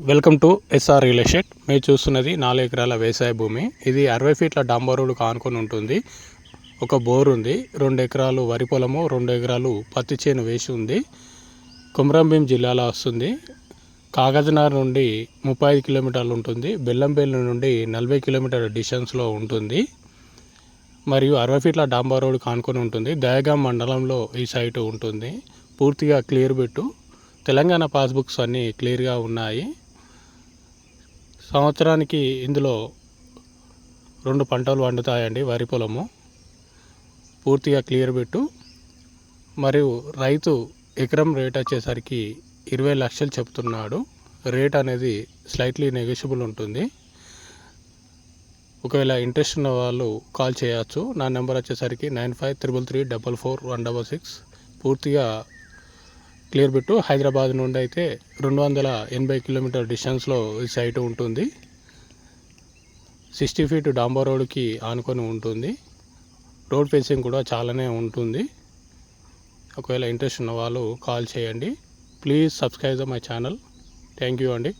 Welcome to SR real estate. మీరు చూస్తున్నది నాలుగు ఎకరాల వ్యవసాయ భూమి. ఇది అరవై ఫీట్ల డాంబర్ రోడ్డు కానుకొని ఉంటుంది. ఒక బోర్ ఉంది. రెండు ఎకరాలు వరి పొలము రెండు ఎకరాలు పత్తి చేను వేసి ఉంది. కుమరంభీం జిల్లాలో వస్తుంది. కాగజనార్ నుండి ముప్పై ఐదు కిలోమీటర్లు ఉంటుంది. బెల్లంపల్లి నుండి నలభై కిలోమీటర్ల డిస్టెన్స్లో ఉంటుంది. మరియు అరవై ఫీట్ల డాంబర్ రోడ్ కానుకొని ఉంటుంది. దయగాం మండలంలో ఈ సైటు ఉంటుంది. పూర్తిగా క్లియర్ పెట్టు తెలంగాణ పాస్బుక్స్ అన్నీ క్లియర్గా ఉన్నాయి. సంవత్సరానికి ఇందులో రెండు పంటలు వండుతాయండి వరి పొలము. పూర్తిగా క్లియర్ పెట్టు మరియు రైతు ఎకరం రేట్ వచ్చేసరికి ఇరవై లక్షలు చెప్తున్నాడు. రేట్ అనేది స్లైట్లీ నెగోషియబుల్ ఉంటుంది. ఒకవేళ ఇంట్రెస్ట్ ఉన్న వాళ్ళు కాల్ చేయొచ్చు. నా నెంబర్ వచ్చేసరికి nine five triple three double four one double six. పూర్తిగా క్లియర్ బిట్టు హైదరాబాద్ నుండి అయితే రెండు వందల ఎనభై కిలోమీటర్ డిస్టెన్స్లో ఈ సైట్ ఉంటుంది. సిక్స్టీ ఫీట్ డాంబర్ రోడ్కి ఆనుకొని ఉంటుంది. రోడ్ ఫేసింగ్ కూడా చాలానే ఉంటుంది. ఒకవేళ ఇంట్రెస్ట్ ఉన్న వాళ్ళు కాల్ చేయండి. Please subscribe my channel. Thank you అండి.